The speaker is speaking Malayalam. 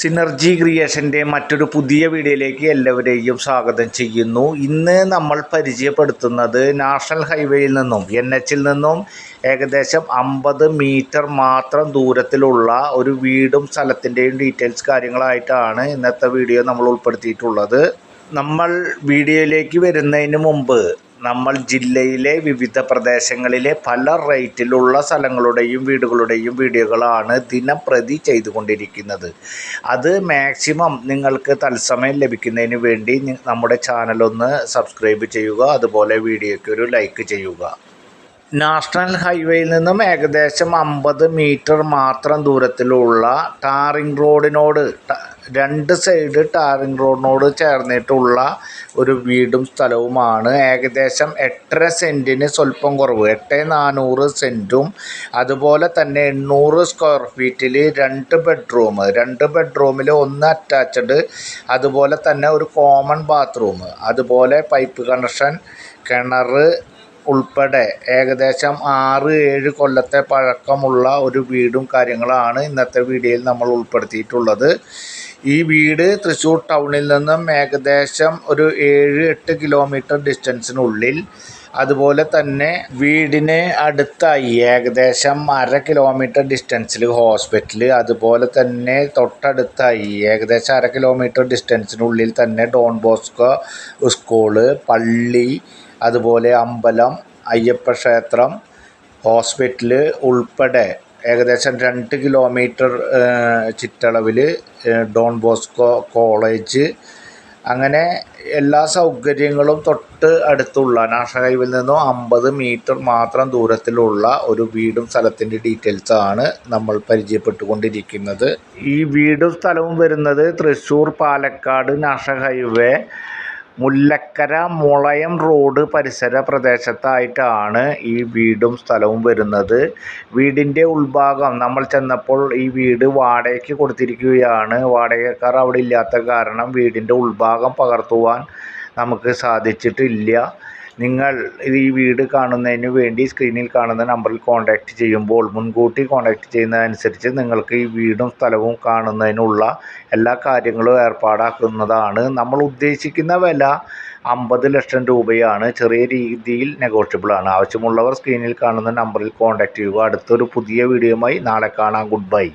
സിനർജി ക്രിയേഷന്റെ മറ്റൊരു പുതിയ വീഡിയോയിലേക്ക് എല്ലാവരെയും സ്വാഗതം ചെയ്യുന്നു. ഇന്ന് നമ്മൾ പരിചയപ്പെടുത്തുന്നത് നാഷണൽ ഹൈവേയിൽ നിന്നും എൻ എച്ചിൽ നിന്നും ഏകദേശം അമ്പത് മീറ്റർ മാത്രം ദൂരത്തിലുള്ള ഒരു വീടും സ്ഥലത്തിന്റെയും ഡീറ്റെയിൽസ് കാര്യങ്ങളായിട്ടാണ് ഇന്നത്തെ വീഡിയോ നമ്മൾ ഉൾപ്പെടുത്തിയിട്ടുള്ളത്. നമ്മൾ വീഡിയോയിലേക്ക് വരുന്നതിന് മുമ്പ് നമ്മൾ ജില്ലയിലെ വിവിധ പ്രദേശങ്ങളിലെ പല റേറ്റിലുള്ള സ്ഥലങ്ങളുടെയും വീടുകളുടെയും വീഡിയോകളാണ് ദിനംപ്രതി ചെയ്തുകൊണ്ടിരിക്കുന്നത്. അത് മാക്സിമം നിങ്ങൾക്ക് തത്സമയം ലഭിക്കുന്നതിന് വേണ്ടി നമ്മുടെ ചാനലൊന്ന് സബ്സ്ക്രൈബ് ചെയ്യുക അതുപോലെ വീഡിയോയ്ക്ക് ഒരു ലൈക്ക് ചെയ്യുക. നാഷണൽ ഹൈവേയിൽ നിന്നും ഏകദേശം അമ്പത് മീറ്റർ മാത്രം ദൂരത്തിലുള്ള ടാറിംഗ് റോഡിനോട് രണ്ട് സൈഡ് ടാറിംഗ് റോഡിനോട് ചേർന്നിട്ടുള്ള ഒരു വീടും സ്ഥലവുമാണ്. ഏകദേശം എട്ടര സെന്റിന് സ്വല്പം കുറവ്. എട്ട് നാനൂറ് സെന്റും അതുപോലെ തന്നെ എണ്ണൂറ് സ്ക്വയർ ഫീറ്റിൽ രണ്ട് ബെഡ്റൂം രണ്ട് ബെഡ്റൂമിൽ ഒന്ന് അറ്റാച്ച്ഡ് അതുപോലെ തന്നെ ഒരു കോമൺ ബാത്റൂം അതുപോലെ പൈപ്പ് കണക്ഷൻ കിണർ ഉൾപ്പെടെ ഏകദേശം ആറ് ഏഴ് കൊല്ലത്തെ പഴക്കമുള്ള ഒരു വീടും കാര്യങ്ങളാണ് ഇന്നത്തെ വീഡിയോയിൽ നമ്മൾ ഉൾപ്പെടുത്തിയിട്ടുള്ളത്. ഈ വീട് തൃശ്ശൂർ ടൗണിൽ നിന്നും ഏകദേശം ഒരു ഏഴ് എട്ട് കിലോമീറ്റർ ഡിസ്റ്റൻസിനുള്ളിൽ അതുപോലെ തന്നെ വീടിന് അടുത്തായി ഏകദേശം അര കിലോമീറ്റർ ഡിസ്റ്റൻസിൽ ഹോസ്പിറ്റൽ അതുപോലെ തന്നെ തൊട്ടടുത്തായി ഏകദേശം അര കിലോമീറ്റർ ഡിസ്റ്റൻസിനുള്ളിൽ തന്നെ ഡോൺ ബോസ്കോ സ്കൂൾ പള്ളി അതുപോലെ അമ്പലം അയ്യപ്പ ക്ഷേത്രം ഹോസ്പിറ്റൽ ഉൾപ്പെടെ ഏകദേശം രണ്ട് കിലോമീറ്റർ ചുറ്റളവിൽ ഡോൺ ബോസ്കോ കോളേജ്. അങ്ങനെ എല്ലാ സൗകര്യങ്ങളും തൊട്ട് അടുത്തുള്ള നാഷണൽ ഹൈവേയിൽ നിന്നും അമ്പത് മീറ്റർ മാത്രം ദൂരത്തിലുള്ള ഒരു വീടും സ്ഥലത്തിന്റെ ഡീറ്റെയിൽസ് ആണ് നമ്മൾ പരിചയപ്പെട്ടുകൊണ്ടിരിക്കുന്നത്. ഈ വീടും സ്ഥലവും വരുന്നത് Thrissur Palakkad national highway Mullakkara Mulayam road പരിസര പ്രദേശത്തായിട്ടാണ് ഈ വീടും സ്ഥലവും വരുന്നത്. വീടിന്റെ ഉൾഭാഗം നമ്മൾ ചെന്നപ്പോൾ ഈ വീട് വാടകയ്ക്ക് കൊടുത്തിരിക്കുകയാണ്. വാടകക്കാർ അവിടെ ഇല്ലാത്ത കാരണം വീടിന്റെ ഉൾഭാഗം പകർത്തുവാൻ നമുക്ക് സാധിച്ചിട്ടില്ല. നിങ്ങൾ ഈ വീട് കാണുന്നതിന് വേണ്ടി സ്ക്രീനിൽ കാണുന്ന നമ്പറിൽ കോൺടാക്റ്റ് ചെയ്യുമ്പോൾ മുൻകൂട്ടി കോൺടാക്റ്റ് ചെയ്യുന്നതനുസരിച്ച് നിങ്ങൾക്ക് ഈ വീടും സ്ഥലവും കാണുന്നതിനുള്ള എല്ലാ കാര്യങ്ങളും ഏർപ്പാടാക്കുന്നതാണ്. നമ്മൾ ഉദ്ദേശിക്കുന്ന വില അമ്പത് ലക്ഷം രൂപയാണ്. ചെറിയ രീതിയിൽ നെഗോഷ്യബിളാണ് ആവശ്യമുള്ളവർ സ്ക്രീനിൽ കാണുന്ന നമ്പറിൽ കോൺടാക്റ്റ് ചെയ്യുക. അടുത്തൊരു പുതിയ വീഡിയോയുമായി നാളെ കാണാം. Good bye